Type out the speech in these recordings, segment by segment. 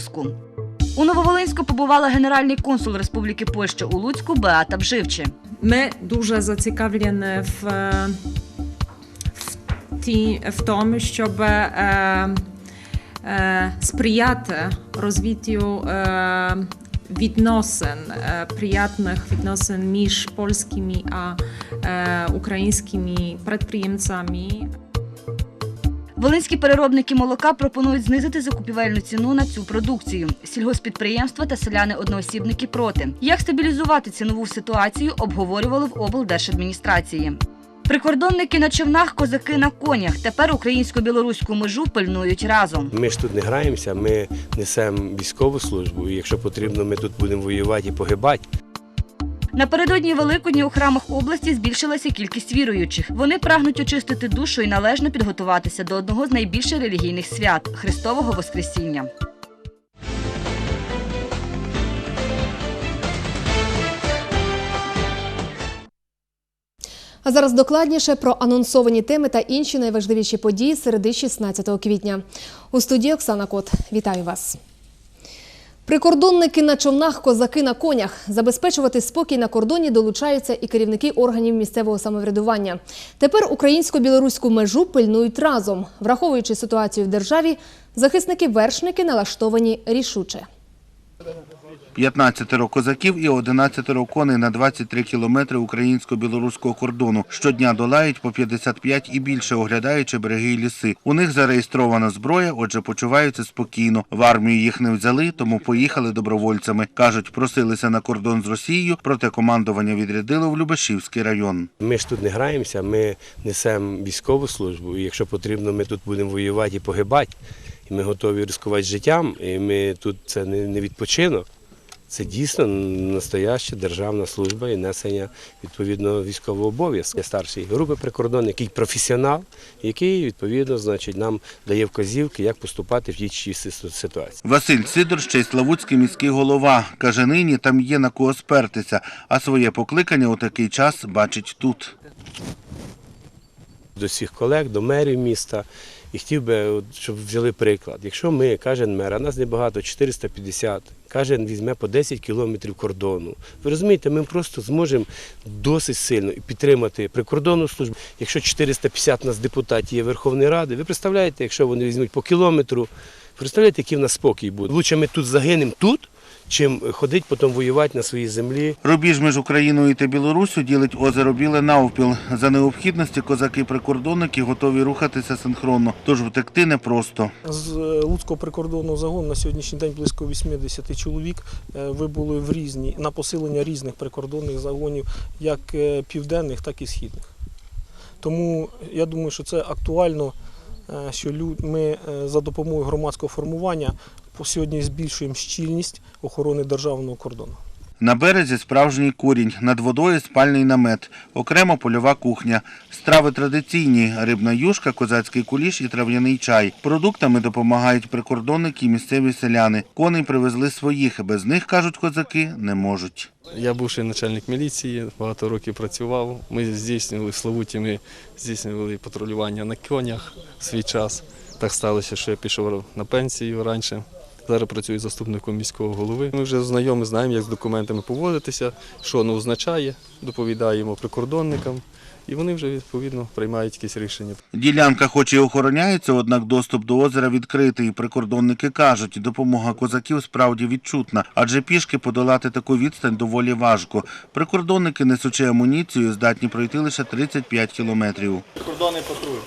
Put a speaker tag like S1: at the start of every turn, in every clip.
S1: Сьогодні у Нововолинську побувала генеральний консул Республіки Польща у Луцьку Беата Бживче.
S2: Ми дуже зацікавлені в, е, в, ті, в тому, щоб е, е, сприяти розвиттю е, відносин, е, приятних відносин між польськими а е, українськими підприємцями.
S1: Волинські переробники молока пропонують знизити закупівельну ціну на цю продукцію. Сільгоспідприємства та селяни-одноосібники проти. Як стабілізувати цінову ситуацію, обговорювали в облдержадміністрації. Прикордонники на човнах, козаки на конях. Тепер українсько-білоруську межу пильнують разом.
S3: Ми ж тут не граємося, ми несемо військову службу, і якщо потрібно, ми тут будемо воювати і погибати.
S1: Напередодні Великодні у храмах області збільшилася кількість віруючих. Вони прагнуть очистити душу і належно підготуватися до одного з найбільших релігійних свят Христового Воскресіння.
S4: А зараз докладніше про анонсовані теми та інші найважливіші події середи 16 квітня. У студії Оксана Кот. Вітаю вас. Прикордонники на човнах, козаки на конях. Забезпечувати спокій на кордоні долучаються і керівники органів місцевого самоврядування. Тепер українсько-білоруську межу пильнують разом. Враховуючи ситуацію в державі, захисники-вершники налаштовані рішуче.
S5: 15 козаків і 11 коней на 23 кілометри українсько-білоруського кордону. Щодня долають по 55 і більше, оглядаючи береги і ліси. У них зареєстрована зброя, отже, почуваються спокійно. В армію їх не взяли, тому поїхали добровольцями. Кажуть, просилися на кордон з Росією, проте командування відрядило в Любешівський район.
S3: Ми ж тут не граємося, ми несемо військову службу, і якщо потрібно, ми тут будемо воювати і погибати. Ми готові ризикувати життям, і ми тут це не відпочинок. Це дійсно настояща державна служба і несення відповідного військового обов'язку. Старший групи прикордонник, який професіонал, який відповідно значить, нам дає вказівки, як поступати в тій чи ситуації.
S5: Василь Сидор ще й Славутський міський голова. Каже, нині там є на кого спертися, а своє покликання у такий час бачить тут.
S3: до всіх колег, до мерів міста. І хотів би, щоб взяли приклад. Якщо ми, кожен мер, а нас небагато, 450, кожен візьме по 10 кілометрів кордону. Ви розумієте, ми просто зможемо досить сильно підтримати прикордонну службу. Якщо 450 нас депутатів є Верховної Ради, ви представляєте, якщо вони візьмуть по кілометру, представляєте, який в нас спокій буде. Лучше ми тут загинемо тут, чим ходить потім воювати на своїй землі.
S5: Рубіж між Україною та Білоруссю ділить озеро Біле навпіл. За необхідності козаки-прикордонники готові рухатися синхронно, тож втекти непросто.
S6: З е, Луцького прикордонного загону на сьогоднішній день близько 80 чоловік е, вибули в різні на посилення різних прикордонних загонів, як е, південних, так і східних. Тому я думаю, що це актуально, що ми за допомогою громадського формування сьогодні збільшуємо щільність охорони державного кордону.
S5: На березі справжній курінь, над водою спальний намет, окремо польова кухня. Страви традиційні – рибна юшка, козацький куліш і трав'яний чай. Продуктами допомагають прикордонники і місцеві селяни. Коней привезли своїх, без них, кажуть козаки, не можуть.
S7: Я бувший начальник міліції, багато років працював. Ми здійснювали в Славуті, ми здійснювали патрулювання на конях свій час. Так сталося, що я пішов на пенсію раніше. Зараз працюю заступником міського голови. Ми вже знайомі, знаємо, як з документами поводитися, що воно означає, доповідаємо прикордонникам, і вони вже відповідно приймають якісь рішення.
S5: Ділянка хоч і охороняється, однак доступ до озера відкритий. Прикордонники кажуть, допомога козаків справді відчутна, адже пішки подолати таку відстань доволі важко. Прикордонники, несучи амуніцію, здатні пройти лише 35 кілометрів.
S8: Кордонний патруль.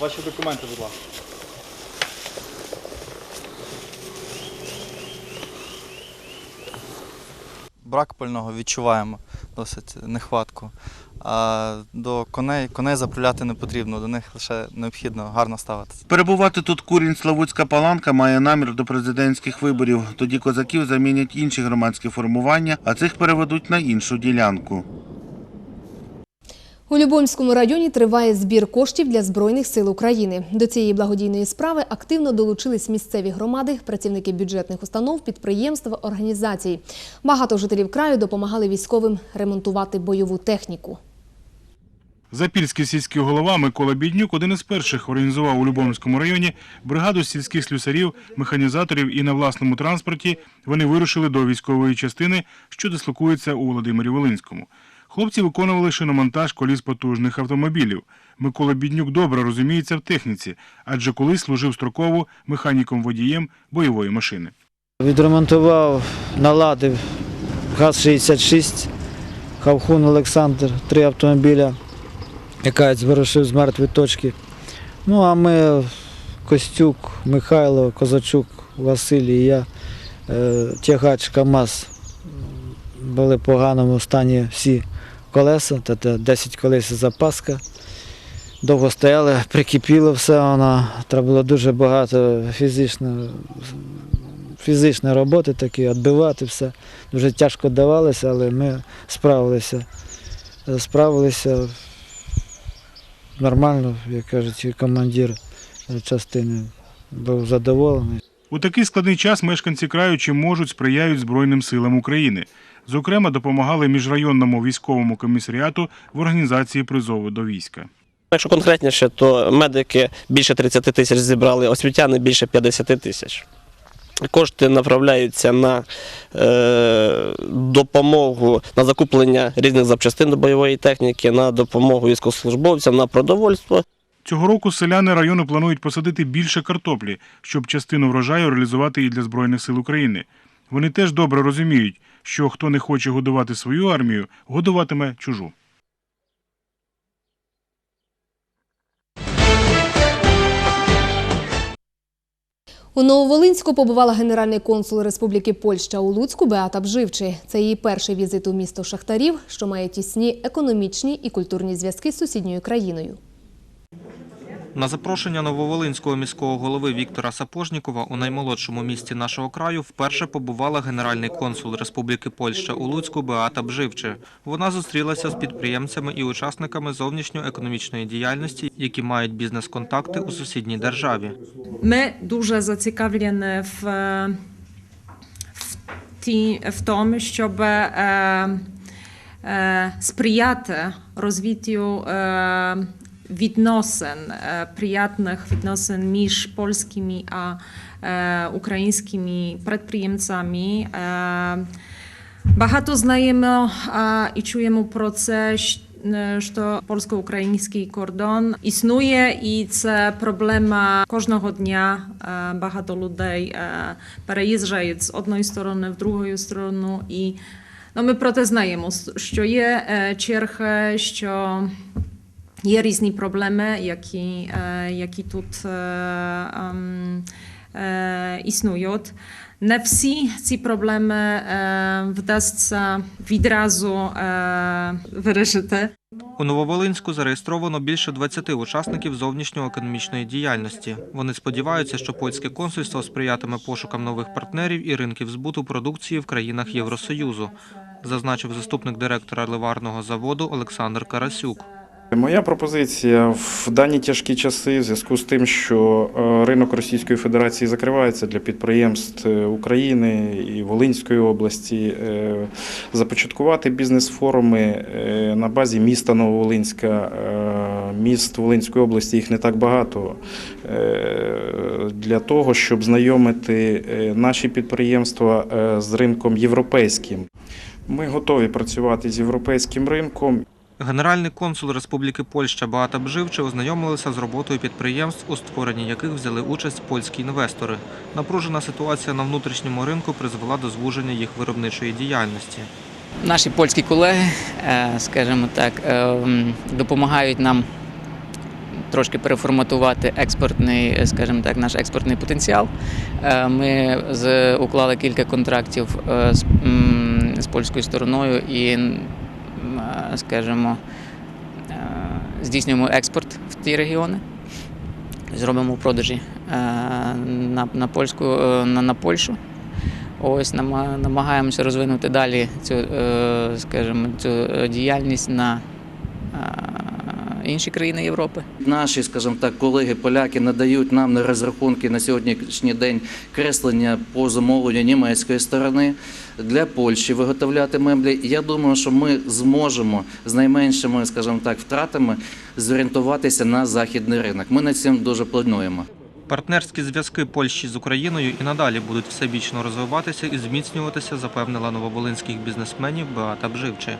S8: Ваші документи, будь ласка. Брак пального відчуваємо досить нехватку. А до коней, коней заправляти не потрібно, до них лише необхідно гарно ставитися.
S5: Перебувати тут курінь Славутська паланка має намір до президентських виборів. Тоді козаків замінять інші громадські формування, а цих переведуть на іншу ділянку.
S4: У Любомському районі триває збір коштів для Збройних сил України. До цієї благодійної справи активно долучились місцеві громади, працівники бюджетних установ, підприємств, організацій. Багато жителів краю допомагали військовим ремонтувати бойову техніку.
S9: Запільський сільський голова Микола Біднюк один із перших організував у Любомському районі бригаду сільських слюсарів, механізаторів і на власному транспорті вони вирушили до військової частини, що дислокується у Володимирі Волинському. Хлопці виконували шиномонтаж коліс потужних автомобілів. Микола Біднюк добре розуміється в техніці, адже колись служив строково механіком-водієм бойової машини.
S10: Відремонтував, наладив ГАЗ-66, Хавхун Олександр, три автомобіля, якась вирушив з мертвої точки. Ну а ми, Костюк, Михайло, Козачук, Василь і я, е, тягач КАМАЗ, були в поганому стані всі колеса, та 10 колес запаска. Довго стояли, прикипіло все воно, треба було дуже багато фізично фізичної роботи такі, відбивати все. Дуже тяжко давалося, але ми справилися. Справилися нормально, як кажуть, командир частини був задоволений.
S9: У такий складний час мешканці краю чим можуть сприяють Збройним силам України. Зокрема, допомагали міжрайонному військовому комісаріату в організації призову до війська.
S11: Якщо конкретніше, то медики більше 30 тисяч зібрали, освітяни більше 50 тисяч. Кошти направляються на е, допомогу на закуплення різних запчастин до бойової техніки, на допомогу військовослужбовцям, на продовольство.
S9: Цього року селяни району планують посадити більше картоплі, щоб частину врожаю реалізувати і для Збройних сил України. Вони теж добре розуміють, що хто не хоче годувати свою армію, годуватиме чужу.
S4: У Нововолинську побувала генеральний консул Республіки Польща у Луцьку Беата Бживчий. Це її перший візит у місто Шахтарів, що має тісні економічні і культурні зв'язки з сусідньою країною.
S12: На запрошення нововолинського міського голови Віктора Сапожнікова у наймолодшому місті нашого краю вперше побувала генеральний консул Республіки Польща у Луцьку Беата Бживче. Вона зустрілася з підприємцями і учасниками зовнішньоекономічної діяльності, які мають бізнес-контакти у сусідній державі.
S2: Ми дуже зацікавлені в, е, в, тому, щоб е, е, сприяти розвиттю відносин, е, приятних відносин між польськими а е, українськими підприємцями. Е, Багато знаємо і чуємо про це, що польсько-український кордон існує, і це проблема кожного дня. Багато людей переїжджають з одної сторони в другу сторону. І ну, ми про це знаємо, що є черги, що є різні проблеми, які, е, які тут е, ем, е, існують. Не всі ці проблеми вдасться відразу вирішити.
S12: У Нововолинську зареєстровано більше 20 учасників зовнішньоекономічної діяльності. Вони сподіваються, що польське консульство сприятиме пошукам нових партнерів і ринків збуту продукції в країнах Євросоюзу, зазначив заступник директора ливарного заводу Олександр Карасюк.
S13: Моя пропозиція в дані тяжкі часи, в зв'язку з тим, що е, ринок Російської Федерації закривається для підприємств е, України і Волинської області, е, започаткувати бізнес-форуми на базі міста Нововолинська, міст Волинської області, їх не так багато, для того, щоб знайомити наші підприємства з ринком європейським. Ми готові працювати з європейським ринком.
S12: Генеральний консул Республіки Польща Беата Бживче ознайомилися з роботою підприємств, у створенні яких взяли участь польські інвестори. Напружена ситуація на внутрішньому ринку призвела до звуження їх виробничої діяльності.
S14: Наші польські колеги, е, скажімо так, е, допомагають нам трошки переформатувати експортний, е, скажімо так, наш експортний потенціал. Ми уклали кілька контрактів з, польською стороною і, скажімо, е, здійснюємо експорт в ті регіони. Зробимо продажі е, на, на, польську, е, на, на Польщу. Ось намагаємося розвинути далі цю, е, скажімо, цю е, діяльність на е, інші країни Європи.
S15: Наші, скажімо так, колеги поляки надають нам на розрахунки на сьогоднішній день креслення по замовленню німецької сторони для Польщі виготовляти меблі. Я думаю, що ми зможемо з найменшими, скажімо так, втратами зорієнтуватися на західний ринок. Ми над цим дуже плануємо.
S12: Партнерські зв'язки Польщі з Україною і надалі будуть всебічно розвиватися і зміцнюватися, запевнила нововолинських бізнесменів Беата Бживче.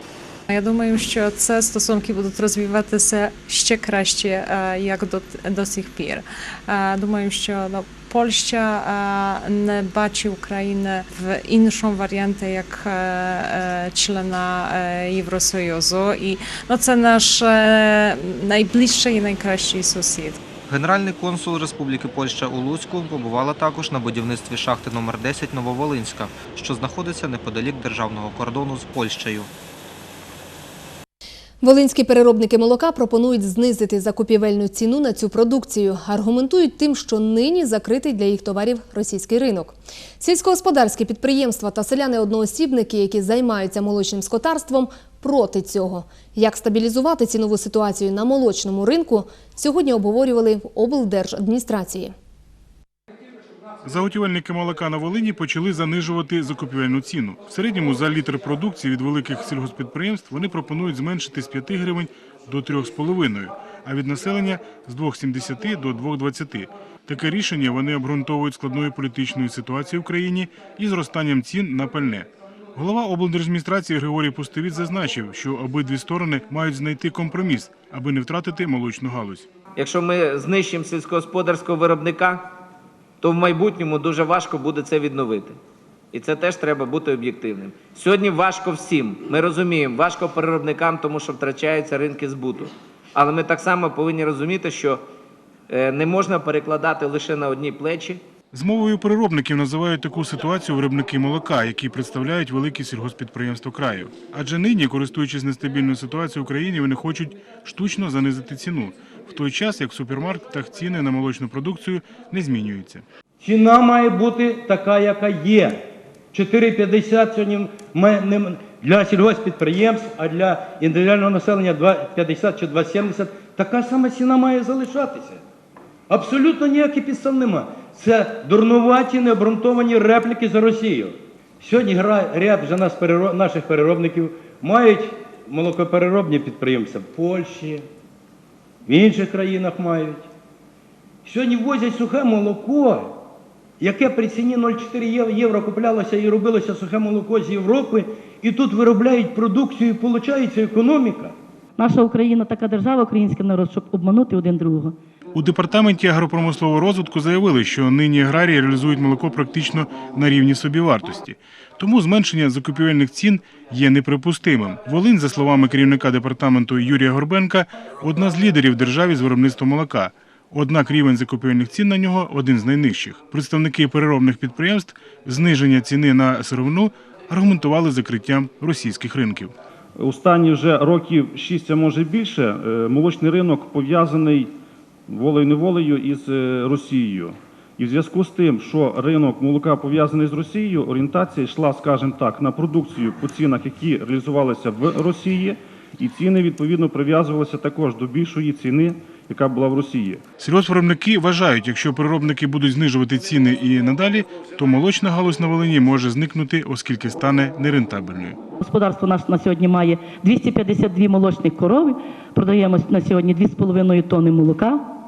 S2: Я думаю, що це стосунки будуть розвиватися ще краще, е, як до, до сих пір. Е, Думаю, що ну, Польща е, не бачить Україну в іншому варіанті як члена Євросоюзу. І ну, це наш найближчий і найкращий сусід.
S12: Генеральний консул Республіки Польща у Луцьку побувала також на будівництві шахти номер 10 Нововолинська, що знаходиться неподалік державного кордону з Польщею.
S4: Волинські переробники молока пропонують знизити закупівельну ціну на цю продукцію. Аргументують тим, що нині закритий для їх товарів російський ринок. Сільськогосподарські підприємства та селяни-одноосібники, які займаються молочним скотарством, проти цього. Як стабілізувати цінову ситуацію на молочному ринку, сьогодні обговорювали в облдержадміністрації.
S9: Заготівельники молока на Волині почали занижувати закупівельну ціну. В середньому за літр продукції від великих сільгоспідприємств вони пропонують зменшити з 5 гривень до 3,5, а від населення з 2,70 до 2,20. Таке рішення вони обґрунтовують складною політичною ситуацією в країні і зростанням цін на пальне. Голова облдержадміністрації Григорій Пустовіт зазначив, що обидві сторони мають знайти компроміс, аби не втратити молочну галузь.
S16: Якщо ми знищимо сільськогосподарського виробника, то в майбутньому дуже важко буде це відновити. І це теж треба бути об'єктивним. Сьогодні важко всім. Ми розуміємо, важко переробникам, тому що втрачаються ринки збуту. Але ми так само повинні розуміти, що е, не можна перекладати лише на одні плечі.
S9: З мовою переробників називають таку ситуацію виробники молока, які представляють великі сільгоспідприємства краю. Адже нині, користуючись нестабільною ситуацією в Україні, вони хочуть штучно занизити ціну, в той час як в супермаркетах ціни на молочну продукцію не змінюються.
S17: Ціна має бути така, яка є. 4,50 сьогодні ми для сільгоспідприємств, а для індивідуального населення 2,50 чи 2,70. Така сама ціна має залишатися. Абсолютно ніяких підстав нема. Це дурнуваті, необґрунтовані репліки за Росію. Сьогодні ряд вже нас, наших переробників мають молокопереробні підприємства в Польщі, в інших країнах мають. Сьогодні возять сухе молоко, яке при ціні 0,4 євро куплялося і робилося сухе молоко з Європи, і тут виробляють продукцію, і виходить економіка.
S18: Наша Україна така держава, український народ, щоб обманути один другого.
S9: У департаменті агропромислового розвитку заявили, що нині аграрії реалізують молоко практично на рівні собівартості. Тому зменшення закупівельних цін є неприпустимим. Волинь, за словами керівника департаменту Юрія Горбенка, одна з лідерів державі з виробництва молока. Однак рівень закупівельних цін на нього один з найнижчих. Представники переробних підприємств зниження ціни на сировину аргументували закриттям російських ринків.
S19: Останні вже років 6, а може більше, е, молочний ринок пов'язаний волею-неволею із е, Росією. І в зв'язку з тим, що ринок молока пов'язаний з Росією, орієнтація йшла, скажімо так, на продукцію по цінах, які реалізувалися в Росії, і ціни відповідно прив'язувалися також до більшої ціни, яка була в Росії.
S9: Сільгоспвиробники вважають, якщо переробники будуть знижувати ціни і надалі, то молочна галузь на Волині може зникнути, оскільки стане нерентабельною.
S18: Господарство наше на сьогодні має 252 молочних корови, продаємо на сьогодні 2,5 тонни молока.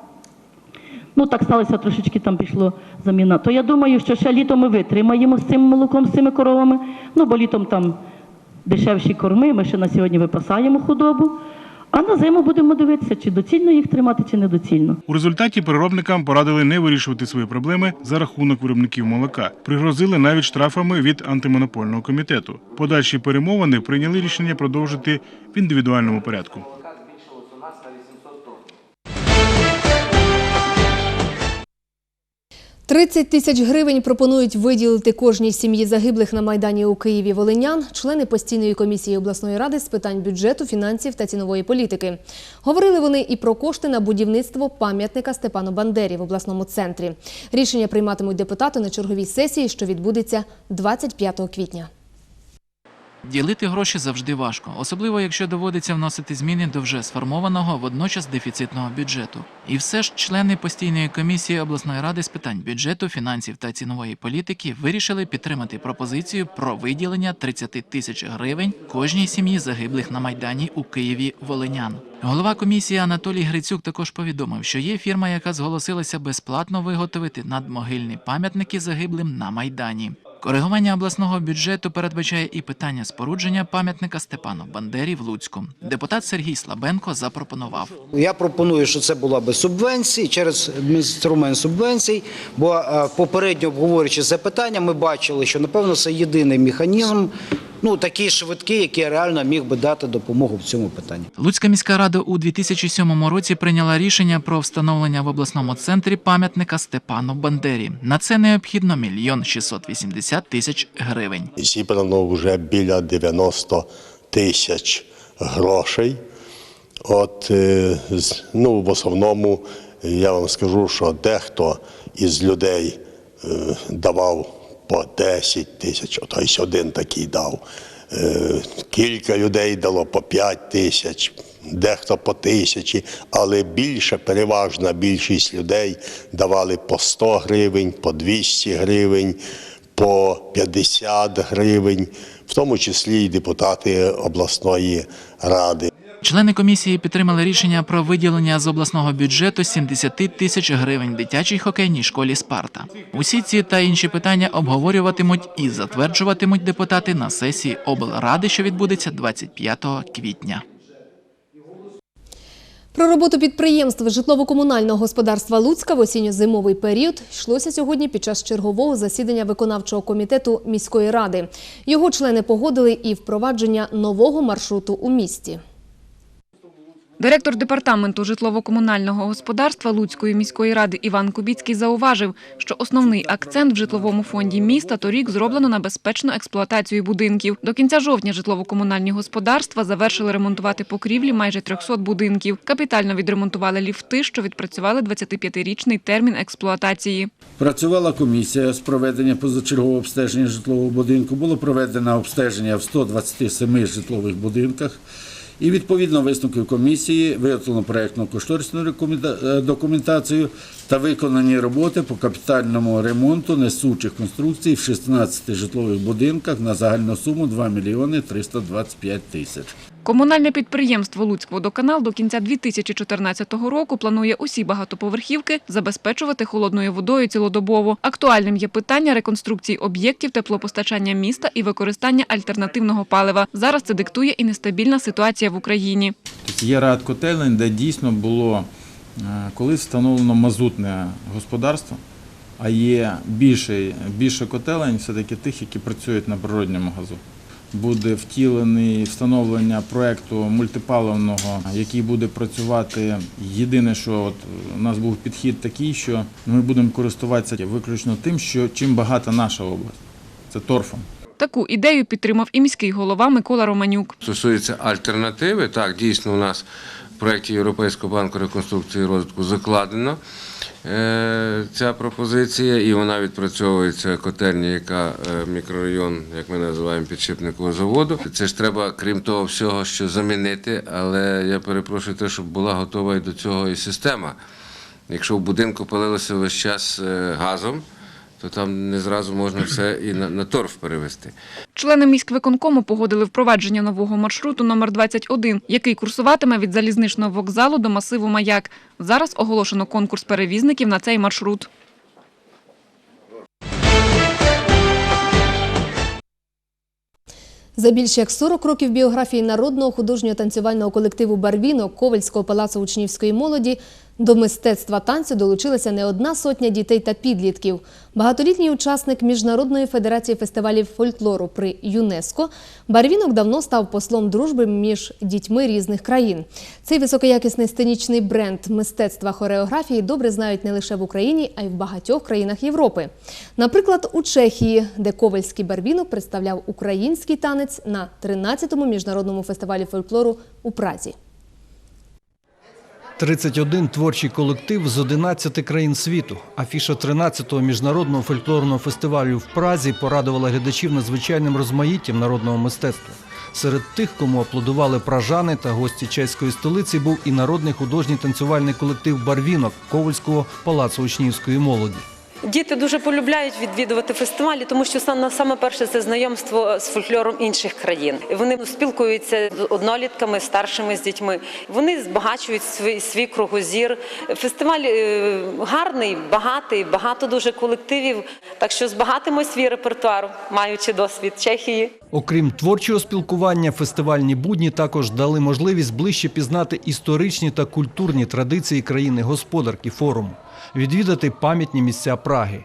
S18: Ну, так сталося, трошечки там пішло заміна. То я думаю, що ще літом ми витримаємо з цим молоком, з цими коровами. Ну, бо літом там дешевші корми, ми ще на сьогодні випасаємо худобу. А на зиму будемо дивитися, чи доцільно їх тримати, чи недоцільно.
S9: У результаті переробникам порадили не вирішувати свої проблеми за рахунок виробників молока. Пригрозили навіть штрафами від антимонопольного комітету. Подальші перемовини прийняли рішення продовжити в індивідуальному порядку.
S4: – 30 тисяч гривень пропонують виділити кожній сім'ї загиблих на Майдані у Києві волинян, члени постійної комісії обласної ради з питань бюджету, фінансів та цінової політики. Говорили вони і про кошти на будівництво пам'ятника Степану Бандері в обласному центрі. Рішення прийматимуть депутати на черговій сесії, що відбудеться 25 квітня.
S20: Ділити гроші завжди важко, особливо якщо доводиться вносити зміни до вже сформованого водночас дефіцитного бюджету. І все ж члени постійної комісії обласної ради з питань бюджету, фінансів та цінової політики вирішили підтримати пропозицію про виділення 30 тисяч гривень кожній сім'ї загиблих на майдані у Києві волинян. Голова комісії Анатолій Грицюк також повідомив, що є фірма, яка зголосилася безплатно виготовити надмогильні пам'ятники загиблим на майдані. Коригування обласного бюджету передбачає і питання спорудження пам'ятника Степану Бандері в Луцьку. Депутат Сергій Слабенко запропонував.
S21: Я пропоную, що це була би субвенції через інструмент субвенцій, бо е, попередньо обговорюючи це питання, ми бачили, що напевно це єдиний механізм, ну такий швидкий, який реально міг би дати допомогу в цьому питанні.
S20: Луцька міська рада у 2007 році прийняла рішення про встановлення в обласному центрі пам'ятника Степану Бандері. На це необхідно мільйон 680 тисяч гривень.
S22: зібрано вже біля 90 тисяч грошей. От, е, ну, в основному я вам скажу, що дехто із людей е, давав по 10 тисяч, хтось один такий дав. Е, Кілька людей дало по 5 тисяч, дехто по тисячі, але більше, переважна більшість людей давали по 100 гривень, по 200 гривень, по 50 гривень, в тому числі й депутати обласної ради.
S20: Члени комісії підтримали рішення про виділення з обласного бюджету 70 тисяч гривень дитячій хокейній школі Спарта. Усі ці та інші питання обговорюватимуть і затверджуватимуть депутати на сесії облради, що відбудеться 25 квітня.
S4: Про роботу підприємств житлово-комунального господарства Луцька в осінньо-зимовий період йшлося сьогодні під час чергового засідання виконавчого комітету міської ради. Його члени погодили і впровадження нового маршруту у місті.
S23: Директор департаменту житлово-комунального господарства Луцької міської ради Іван Кубіцький зауважив, що основний акцент в житловому фонді міста торік зроблено на безпечну експлуатацію будинків. До кінця жовтня житлово-комунальні господарства завершили ремонтувати покрівлі майже 300 будинків. Капітально відремонтували ліфти, що відпрацювали 25-річний термін експлуатації.
S24: Працювала комісія з проведення позачергового обстеження житлового будинку. Було проведено обстеження в 127 житлових будинках. І відповідно висновків комісії виготовлено проєктну кошторисну е, документацію та виконані роботи по капітальному ремонту несучих конструкцій в 16 житлових будинках на загальну суму 2 мільйони 325 тисяч.
S23: Комунальне підприємство «Луцькводоканал» до кінця 2014 року планує усі багатоповерхівки забезпечувати холодною водою цілодобово. Актуальним є питання реконструкції об'єктів теплопостачання міста і використання альтернативного палива. Зараз це диктує і нестабільна ситуація в Україні.
S25: Є ряд котелень, де дійсно було е, колись встановлено мазутне господарство, а є більше, більше котелень, все-таки тих, які працюють на природньому газу. Буде втілений встановлення проєкту мультипаливного, який буде працювати. Єдине, що от у нас був підхід такий, що ми будемо користуватися виключно тим, що чим багата наша область. Це торфом.
S23: Таку ідею підтримав і міський голова Микола Романюк.
S26: Стосується альтернативи, так, дійсно у нас в проєкті Європейського банку реконструкції і розвитку закладена е, ця пропозиція, і вона відпрацьовується котельня, яка е, мікрорайон, як ми називаємо, підшипникового заводу. Це ж треба, крім того всього, що замінити, але я перепрошую те, щоб була готова і до цього і система. Якщо в будинку палилося весь час е, газом, то там не зразу можна все і на, на торф перевести.
S23: Члени міськвиконкому погодили впровадження нового маршруту номер 21, який курсуватиме від залізничного вокзалу до масиву Маяк. Зараз оголошено конкурс перевізників на цей маршрут.
S4: За більше як 40 років біографії народного художнього танцювального колективу Барвінок Ковальського палацу учнівської молоді до мистецтва танцю долучилася не одна сотня дітей та підлітків. Багатолітній учасник Міжнародної федерації фестивалів фольклору при ЮНЕСКО Барвінок давно став послом дружби між дітьми різних країн. Цей високоякісний сценічний бренд мистецтва хореографії добре знають не лише в Україні, а й в багатьох країнах Європи. Наприклад, у Чехії, де Ковальський Барвінок представляв український танець на 13-му міжнародному фестивалі фольклору у Празі.
S27: 31 творчий колектив з 11 країн світу. Афіша 13-го міжнародного фольклорного фестивалю в Празі порадувала глядачів надзвичайним розмаїттям народного мистецтва. Серед тих, кому аплодували пражани та гості чеської столиці, був і народний художній танцювальний колектив Барвінок Ковальського палацу учнівської молоді.
S28: Діти дуже полюбляють відвідувати фестивалі, тому що саме перше це знайомство з фольклором інших країн. Вони спілкуються з однолітками, старшими з дітьми. Вони збагачують свій, свій кругозір. Фестиваль е, гарний, багатий, багато дуже колективів. Так що збагатимо свій репертуар, маючи досвід Чехії.
S27: Окрім творчого спілкування, фестивальні будні також дали можливість ближче пізнати історичні та культурні традиції країни-господарки форуму, відвідати пам'ятні місця Праги.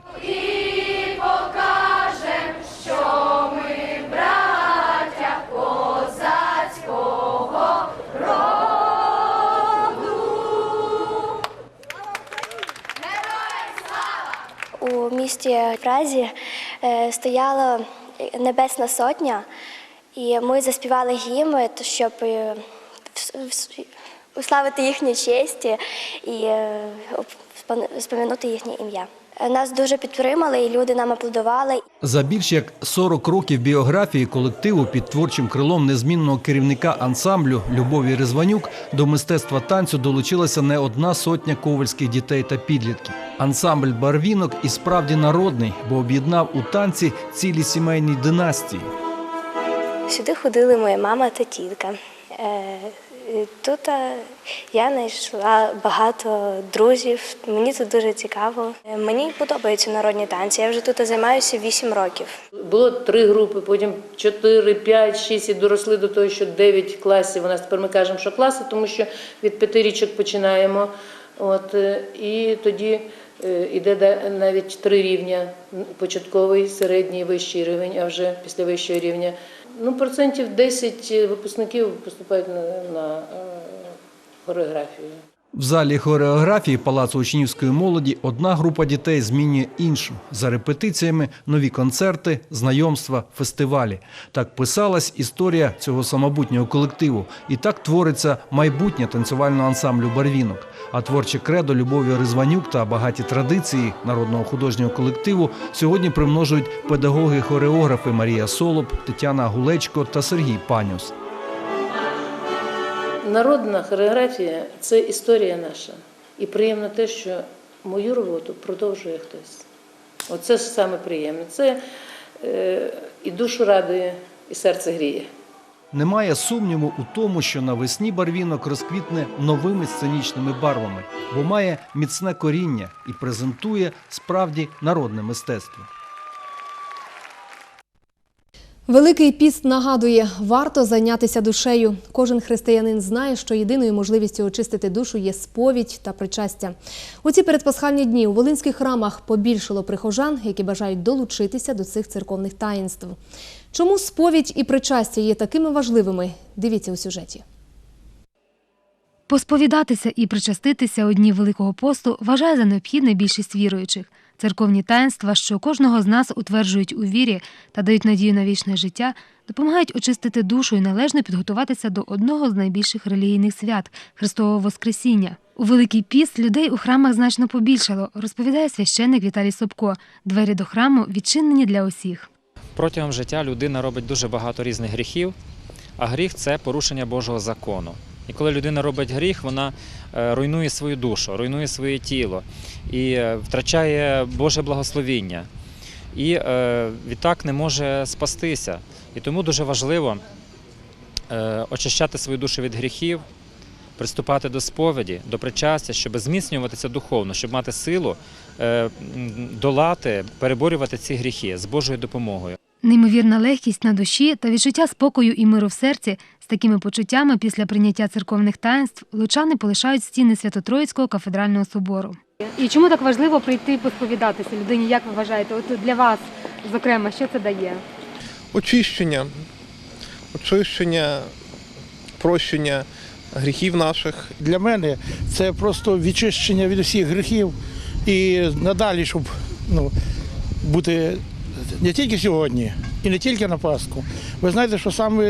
S29: У місті Празі е, стояла Небесна Сотня, і ми заспівали гімн, щоб е, уславити їхню честь і е, спом- споминути їхнє ім'я. Е, Нас дуже підтримали, і люди нам аплодували.
S27: За більш як 40 років біографії колективу під творчим крилом незмінного керівника ансамблю Любові Резванюк до мистецтва танцю долучилася не одна сотня ковальських дітей та підлітків. Ансамбль барвінок і справді народний, бо об'єднав у танці цілі сімейні династії.
S29: Сюди ходили моя мама та тітка. Тут е, я знайшла багато друзів. Мені тут дуже цікаво. Е, Мені подобаються народні танці. Я вже тут займаюся 8 років.
S30: Було три групи, потім чотири, п'ять, шість і доросли до того, що дев'ять класів. У нас тепер ми кажемо, що класи, тому що від п'яти річок починаємо. От, е, і тоді е, да- навіть три рівня: початковий, середній, вищий рівень, а вже після вищого рівня. Ну, процентів 10 випускників поступають на, на е, хореографію.
S27: В залі хореографії Палацу учнівської молоді одна група дітей змінює іншу. За репетиціями нові концерти, знайомства, фестивалі. Так писалась історія цього самобутнього колективу. І так твориться майбутнє танцювального ансамблю Барвінок. А творче кредо Любові Резванюк та багаті традиції народного художнього колективу сьогодні примножують педагоги-хореографи Марія Солоб, Тетяна Гулечко та Сергій Панюс.
S30: Народна хореографія це історія наша. І приємно те, що мою роботу продовжує хтось. Оце ж саме приємне. Це е, і душу радує, і серце гріє.
S27: Немає сумніву у тому, що навесні барвінок розквітне новими сценічними барвами, бо має міцне коріння і презентує справді народне мистецтво.
S4: Великий піст нагадує, варто зайнятися душею. Кожен християнин знає, що єдиною можливістю очистити душу є сповідь та причастя. У ці передпасхальні дні у волинських храмах побільшало прихожан, які бажають долучитися до цих церковних таїнств. Чому сповідь і причастя є такими важливими? Дивіться у сюжеті.
S23: Посповідатися і причаститися у дні Великого посту вважає за необхідне більшість віруючих. Церковні таїнства, що кожного з нас утверджують у вірі та дають надію на вічне життя, допомагають очистити душу і належно підготуватися до одного з найбільших релігійних свят Христового Воскресіння. У Великий піст людей у храмах значно побільшало, розповідає священник Віталій Собко. Двері до храму відчинені для усіх.
S31: Протягом життя людина робить дуже багато різних гріхів, а гріх це порушення Божого закону. І коли людина робить гріх, вона руйнує свою душу, руйнує своє тіло і е, втрачає Боже благословіння. І е, відтак не може спастися. І тому дуже важливо е, очищати свою душу від гріхів, приступати до сповіді, до причастя, щоб зміцнюватися духовно, щоб мати силу е, долати, переборювати ці гріхи з Божою допомогою.
S23: Неймовірна легкість на душі та відчуття спокою і миру в серці з такими почуттями після прийняття церковних таїнств лучани полишають стіни Свято-Троїцького кафедрального собору.
S32: І чому так важливо прийти посповідатися людині? Як ви вважаєте? От для вас, зокрема, що це дає?
S33: очищення, очищення, прощення гріхів наших.
S34: Для мене це просто відчищення від усіх гріхів і надалі, щоб ну, бути не тільки сьогодні і не тільки на Пасху. Ви знаєте, що саме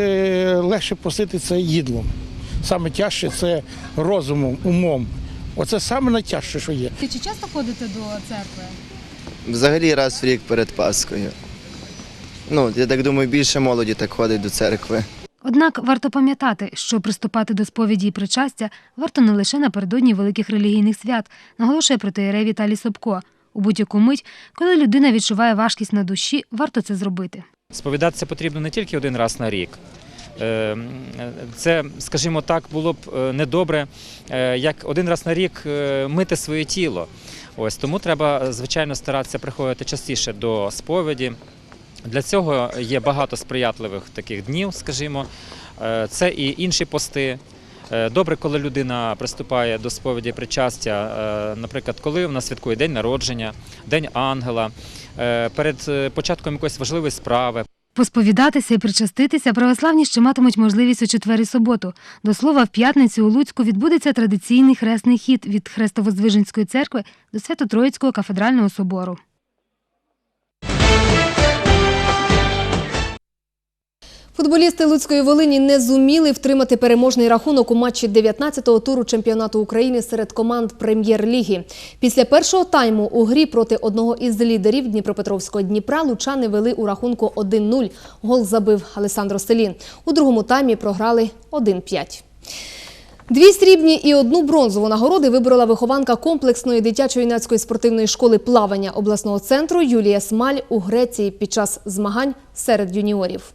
S34: легше постити це їдлом. Саме тяжче це розумом, умом. Оце саме найтяжче, що є.
S32: Ти Чи часто ходите до церкви?
S35: Взагалі раз в рік перед Пасхою. Ну, я так думаю, більше молоді так ходить до церкви.
S32: Однак варто пам'ятати, що приступати до сповіді і причастя варто не лише напередодні великих релігійних свят, наголошує протиєрей Віталій Собко. У будь-яку мить, коли людина відчуває важкість на душі, варто це зробити.
S31: Сповідатися потрібно не тільки один раз на рік. Е, Це, скажімо так, було б е, недобре, е, як один раз на рік мити своє тіло. Ось тому треба, звичайно, старатися приходити частіше до сповіді. Для цього є багато сприятливих таких днів, скажімо. Це і інші пости. Е, Добре, коли людина приступає до сповіді причастя, е, наприклад, коли вона святкує день народження, день ангела, е, перед початком якоїсь важливої справи.
S32: Посповідатися і причаститися православні ще матимуть можливість у четвер і суботу. До слова, в п'ятницю у Луцьку відбудеться традиційний хресний хід від Хрестово-Здвиженської церкви до Свято-Троїцького кафедрального собору.
S4: Футболісти Луцької Волині не зуміли втримати переможний рахунок у матчі 19-го туру чемпіонату України серед команд прем'єр-ліги. Після першого тайму у грі проти одного із лідерів Дніпропетровського Дніпра лучани вели у рахунку 1-0. Гол забив Алесандро Селін. У другому таймі програли 1-5. Дві срібні і одну бронзову нагороди виборола вихованка комплексної дитячо-юнацької спортивної школи плавання обласного центру Юлія Смаль у Греції під час змагань серед юніорів.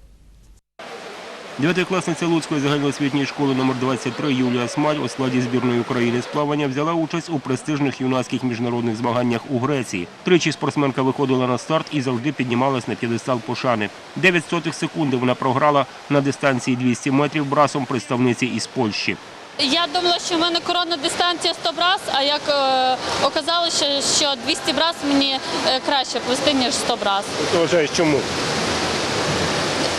S36: Дев'ятикласниця Луцької загальноосвітньої школи номер 23 Юлія Смаль у складі збірної України з плавання взяла участь у престижних юнацьких міжнародних змаганнях у Греції. Тричі спортсменка виходила на старт і завжди піднімалась на п'єдестал пошани. 9 сотих секунди вона програла на дистанції 200 метрів брасом представниці із Польщі.
S37: Я думала, що в мене коронна дистанція 100 брас, а як е, оказалося, що 200 брас мені е, краще плести, ніж 100 брас.
S36: Ти вважаєш, чому?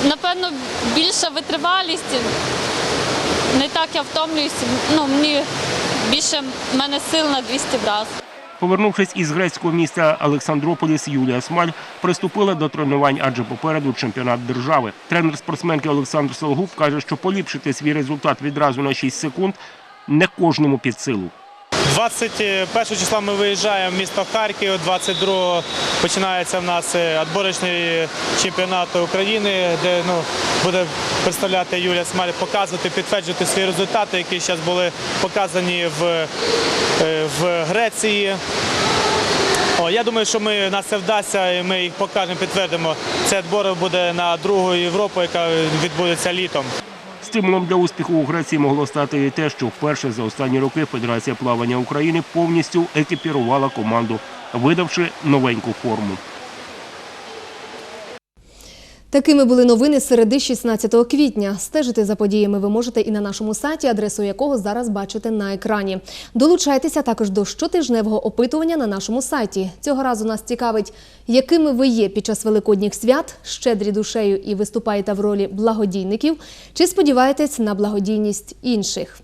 S37: Напевно, більша витривалість, не так я втомлююся, ну, мені більше в мене сил на 200 брас.
S36: Повернувшись із грецького міста Олександрополіс, Юлія Смаль приступила до тренувань, адже попереду чемпіонат держави. Тренер спортсменки Олександр Солгуб каже, що поліпшити свій результат відразу на 6 секунд не кожному під силу.
S38: 21 числа ми виїжджаємо в місто Харків, 22 починається в нас е, відборочний чемпіонат України, де ну, буде представляти Юлія Смаль, показувати, підтверджувати свої результати, які зараз були показані в, е, в Греції. О, я думаю, що ми, нас це вдасться і ми їх покажемо, підтвердимо. Цей відбор буде на другу Європу, яка відбудеться літом.
S36: Стимулом для успіху у Греції могло стати і те, що вперше за останні роки Федерація плавання України повністю екіпірувала команду, видавши новеньку форму.
S4: Такими були новини середи 16 квітня. Стежити за подіями ви можете і на нашому сайті, адресу якого зараз бачите на екрані. Долучайтеся також до щотижневого опитування на нашому сайті. Цього разу нас цікавить, якими ви є під час великодніх свят, щедрі душею і виступаєте в ролі благодійників, чи сподіваєтесь на благодійність інших.